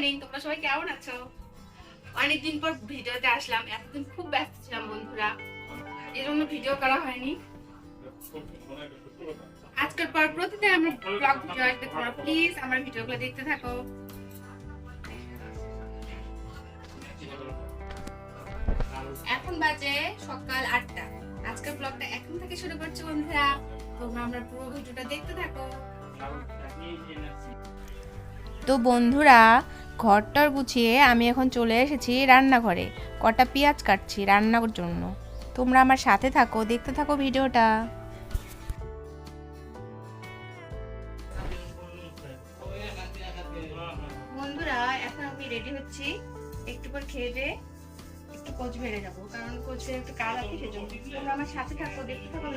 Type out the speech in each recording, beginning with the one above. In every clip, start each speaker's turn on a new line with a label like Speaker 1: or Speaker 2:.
Speaker 1: Morning তোমরা সবাই কেমন আছো? অনেকদিন পর ভিডিওতে আসলাম, এতদিন খুব ব্যস্ত ছিলাম বন্ধুরা। এই জন্য ভিডিও করা হয়নি। আজকের পর প্রতিদিন আমরা ব্লগ ভিডিও আসবে, তোমরা প্লিজ আমার ভিডিওগুলো দেখতে থাকো। এখন বাজে সকাল আটটা। আজকের ব্লগটা এখন থেকে শুরু করছি বন্ধুরা। তোমরা আমরা পুরো ভিডিওটা দেখতে থাকো।
Speaker 2: তো বন্ধুরা ঘরটর গুছিয়ে আমি এখন চলে এসেছি রান্নাঘরে। কটা পেঁয়াজ কাটছি রান্নার জন্য। তোমরা আমার সাথে থাকো, দেখতে থাকো ভিডিওটা।
Speaker 1: একটু পর খেয়ে দিয়ে একটু কোচবিহারে যাব। কারণ কোচবিহারে একটু কাজ আছে সেজন্য তোমরা আমার সাথে থাকো, দেখতে থাকো।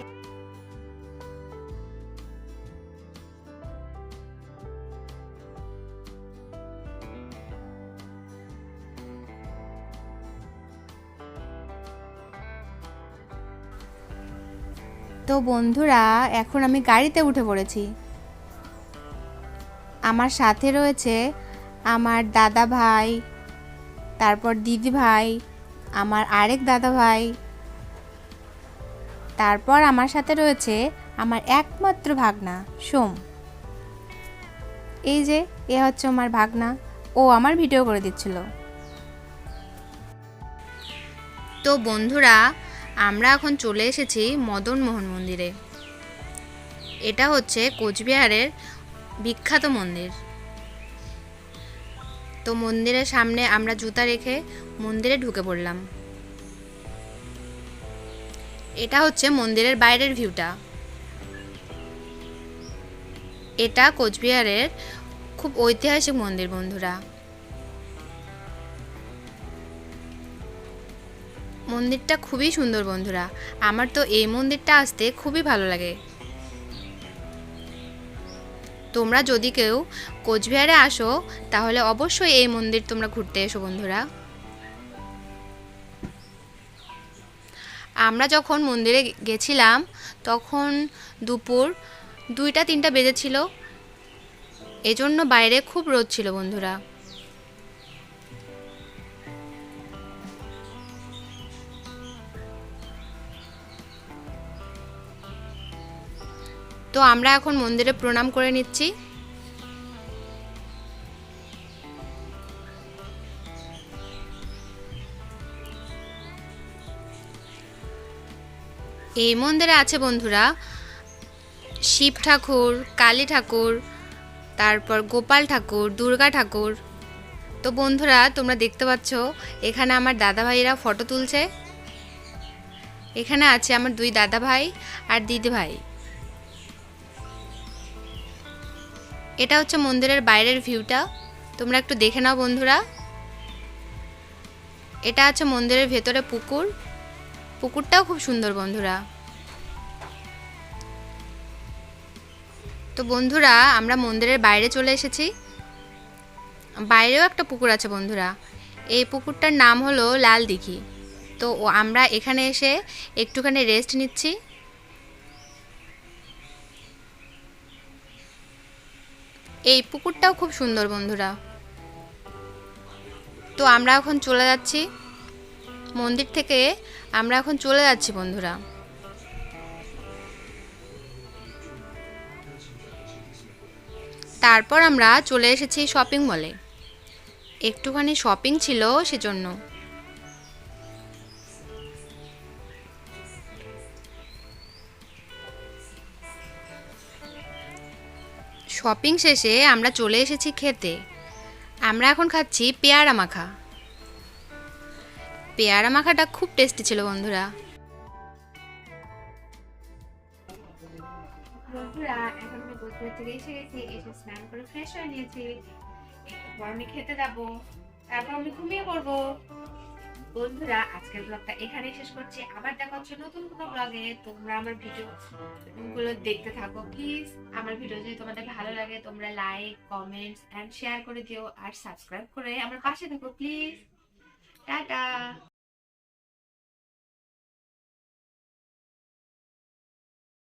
Speaker 2: তো বন্ধুরা, এখন আমি গাড়িতে উঠে পড়েছি। আমার সাথে রয়েছে আমার দাদা ভাই, তারপর দিদি ভাই, আমার আরেক দাদা ভাই, তারপর আমার সাথে রয়েছে আমার একমাত্র ভাগনা, সোম। এই যে, এ হচ্ছে আমার ভাগনা, ও আমার ভিডিও করে দিচ্ছিল। তো বন্ধুরা আমরা এখন চলে এসেছি মদন মোহন মন্দিরে। এটা হচ্ছে কোচবিহারের বিখ্যাত মন্দির। তো মন্দিরের সামনে আমরা জুতা রেখে মন্দিরে ঢুকে পড়লাম। এটা হচ্ছে মন্দিরের বাইরের ভিউটা। এটা কোচবিহারের খুব ঐতিহাসিক মন্দির বন্ধুরা। মন্দিরটা খুবই সুন্দর বন্ধুরা। আমার তো এই মন্দিরটা আসতে খুবই ভালো লাগে। তোমরা যদি কেউ কোচবিহারে আসো, তাহলে অবশ্যই এই মন্দির তোমরা ঘুরতে এসো বন্ধুরা। আমরা যখন মন্দিরে গেছিলাম, তখন দুপুর দুইটা তিনটা বেজেছিল। এজন্য বাইরে খুব রোদ ছিল বন্ধুরা। তো আমরা এখন মন্দিরে প্রণাম করে নিচ্ছি। এই মন্দিরে আছে বন্ধুরা, শিব ঠাকুর, কালী ঠাকুর, তারপর গোপাল ঠাকুর, দুর্গা ঠাকুর। তো বন্ধুরা, তোমরা দেখতে পাচ্ছ, এখানে আমার দাদা ভাইরা ফটো তুলছে। এখানে আছে আমার দুই দাদা ভাই আর দিদি ভাই এটা হচ্ছে মন্দিরের বাইরের ভিউটা। তোমরা একটু দেখে নাও বন্ধুরা। এটা আছে মন্দিরের ভেতরে পুকুর। পুকুরটাও খুব সুন্দর বন্ধুরা। তো বন্ধুরা, আমরা মন্দিরের বাইরে চলে এসেছি। বাইরেও একটা পুকুর আছে বন্ধুরা। এই পুকুরটার নাম হলো লাল দিঘি তো আমরা এখানে এসে একটুখানি রেস্ট নিচ্ছি। এই পুকুরটাও খুব সুন্দর, বন্ধুরা। তো আমরা এখন চলে যাচ্ছি মন্দির থেকে। আমরা এখন চলে যাচ্ছি, বন্ধুরা। তারপর আমরা চলে এসেছি শপিং মলে একটুখানি শপিং ছিল সেজন্য। শপিং শেষে আমরা চলে এসেছি খেতে। আমরা এখন খাচ্ছি পেয়ারা মাখা। পেয়ারা মাখাটা খুব টেস্টি ছিল বন্ধুরা।
Speaker 1: বন্ধুরা, এখন আমি কোচবিহার থেকে এসে গেছি, এসে স্নান করে ফ্রেশ হয়ে নিয়েছি। খেতে যাব, তারপর আমি ঘুমিয়ে পড়ব। বন্ধুরা, আজকের ব্লগটা এখানে শেষ করছি। আবার দেখা হচ্ছে নতুন কোনো ব্লগে তোমরা আমার ভিডিও গুলো দেখতে থাকো প্লিজ আমার ভিডিও যদি তোমাদের ভালো লাগে, তোমরা লাইক কমেন্টস এন্ড শেয়ার করে দিও। আর সাবস্ক্রাইব করে আমার পাশে থাকো প্লিজ টাটা।